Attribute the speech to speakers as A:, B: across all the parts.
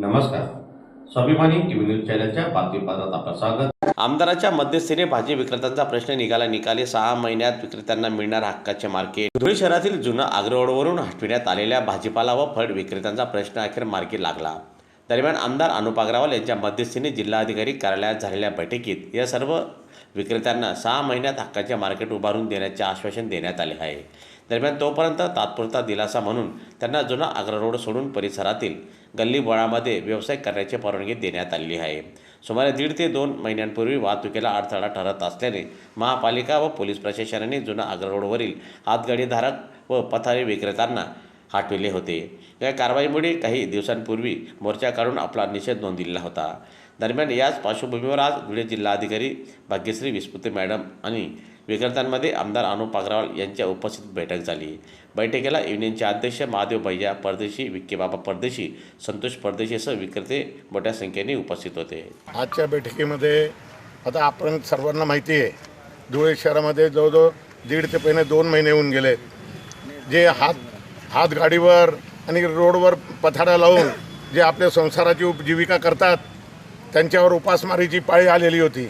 A: नमस्कार. स्वाभिमानी TV news चॅनलच्या बातमीपत्रात आपलं स्वागत. आमदाराच्या मध्यस्थीने भाजी विक्रेत्यांचा प्रश्न निघाला. निकाली सहा महिन्यात विक्रेत्यांना मिळणार हक्काचे मार्केट. धुळे शहरातील जुना आग्ररोडवरून हटविण्यात आलेल्या भाजीपाला व फळ विक्रेत्यांचा प्रश्न अखेर मार्गी लागला. दरम्यान आमदार अनुप अग्रवाल यांच्या मध्यस्थीने जिल्हाधिकारी कार्यालयात झालेल्या बैठकीत या सर्व विक्रेत्यांना सहा महिन्यात हक्काचे मार्केट उभारून देण्याचे आश्वासन देण्यात आले आहे. दरम्यान तोपर्यंत तात्पुरता दिलासा म्हणून त्यांना जुना आग्रा रोड सोडून परिसरातील गल्लीबोळामध्ये व्यवसाय करण्याची परवानगी देण्यात आलेली आहे. सुमारे दीड ते दोन महिन्यांपूर्वी वाहतुकीला अडथळा ठरत असल्याने महापालिका व पोलीस प्रशासनाने जुना आग्रा रोडवरील हातगाडीधारक व पथारी विक्रेत्यांना हटविले होते. या कारवाईमुळे काही दिवसांपूर्वी मोर्चा काढून आपला निषेध नोंदविला होता. दरम्यान याच पार्श्वभूमीवर आज धुळे जिल्हाधिकारी भाग्यश्री विस्पुते मॅडम आणि विक्रेत्यांमध्ये आमदार अनुप अग्रवाल यांच्या उपस्थित बैठक झाली. बैठकीला युनियनचे अध्यक्ष महादेव भैया परदेशी विक्केबाबा परदेशी संतोष परदेशीसह विक्रेते मोठ्या संख्येने उपस्थित होते.
B: आजच्या बैठकीमध्ये आता आपण सर्वांना माहिती आहे धुळे शहरामध्ये जवळजवळ दीड ते पहिने दोन महिने होऊन गेले. जे हात हात गाडीवर आणि रोडवर पथाडा लावून जे आपल्या संसाराची उपजीविका करतात त्यांच्यावर उपासमारीची पाळी आलेली होती.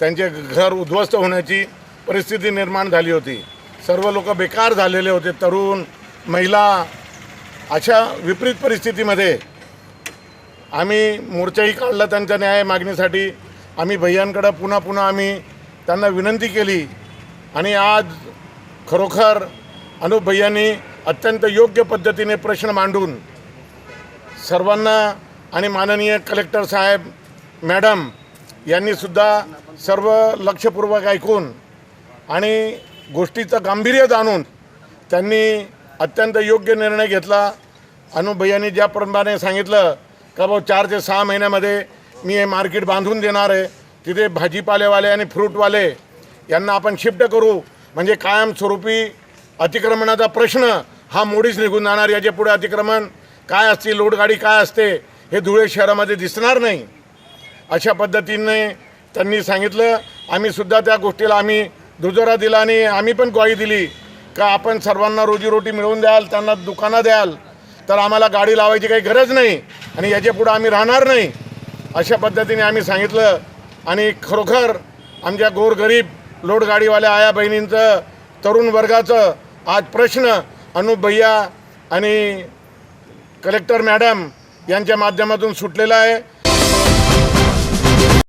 B: त्यांचे घर उद्ध्वस्त होण्याची परिस्थिती निर्माण झाली होती. सर्व लोक बेकार झालेले होते. तरुण महिला अशा विपरीत परिस्थितीमध्ये आम्ही मोर्चाही काढला त्यांच्या न्याय मागणीसाठी. आम्ही भैयांकडं पुन्हा पुन्हा आम्ही त्यांना विनंती केली. आणि आज खरोखर अनुप भैयांनी अत्यंत योग्य पद्धतीने प्रश्न मांडून सर्वांना आणि माननीय कलेक्टर साहेब मॅडम यांनीसुद्धा सर्व लक्षपूर्वक ऐकून आणि गोष्टीचं गांभीर्य जाणून त्यांनी अत्यंत योग्य निर्णय घेतला. अनुप ज्याप्रमाणे सांगितलं का भाऊ चार ते सहा महिन्यामध्ये मी हे मार्केट बांधून देणार आहे. तिथे भाजीपालेवाले आणि फ्रूटवाले यांना आपण शिफ्ट करू. म्हणजे कायमस्वरूपी अतिक्रमणाचा प्रश्न हा मोडीच निघून जाणार याच्यापुढे अतिक्रमण काय असते लोडगाडी काय असते हे धुळे शहरामध्ये दिसणार नाही. अशा पद्धतीने त्यांनी सांगितलं. आम्ही सुद्धा त्या गोष्टीला आम्ही दुजोरा दिला आणि आम्ही पण ग्वाही दिली का आपण सर्वांना रोजीरोटी मिळवून द्याल त्यांना दुकानं द्याल तर आम्हाला गाडी लावायची काही गरज नाही आणि याच्या पुढं आम्ही राहणार नाही. अशा पद्धतीने आम्ही सांगितलं आणि खरोखर आमच्या गोरगरीब लोडगाडीवाल्या आया बहिणींचं तरुण वर्गाचं आज प्रश्न अनुप भैया आणि कलेक्टर मॅडम यांच्या माध्यमातून सुटलेला आहे.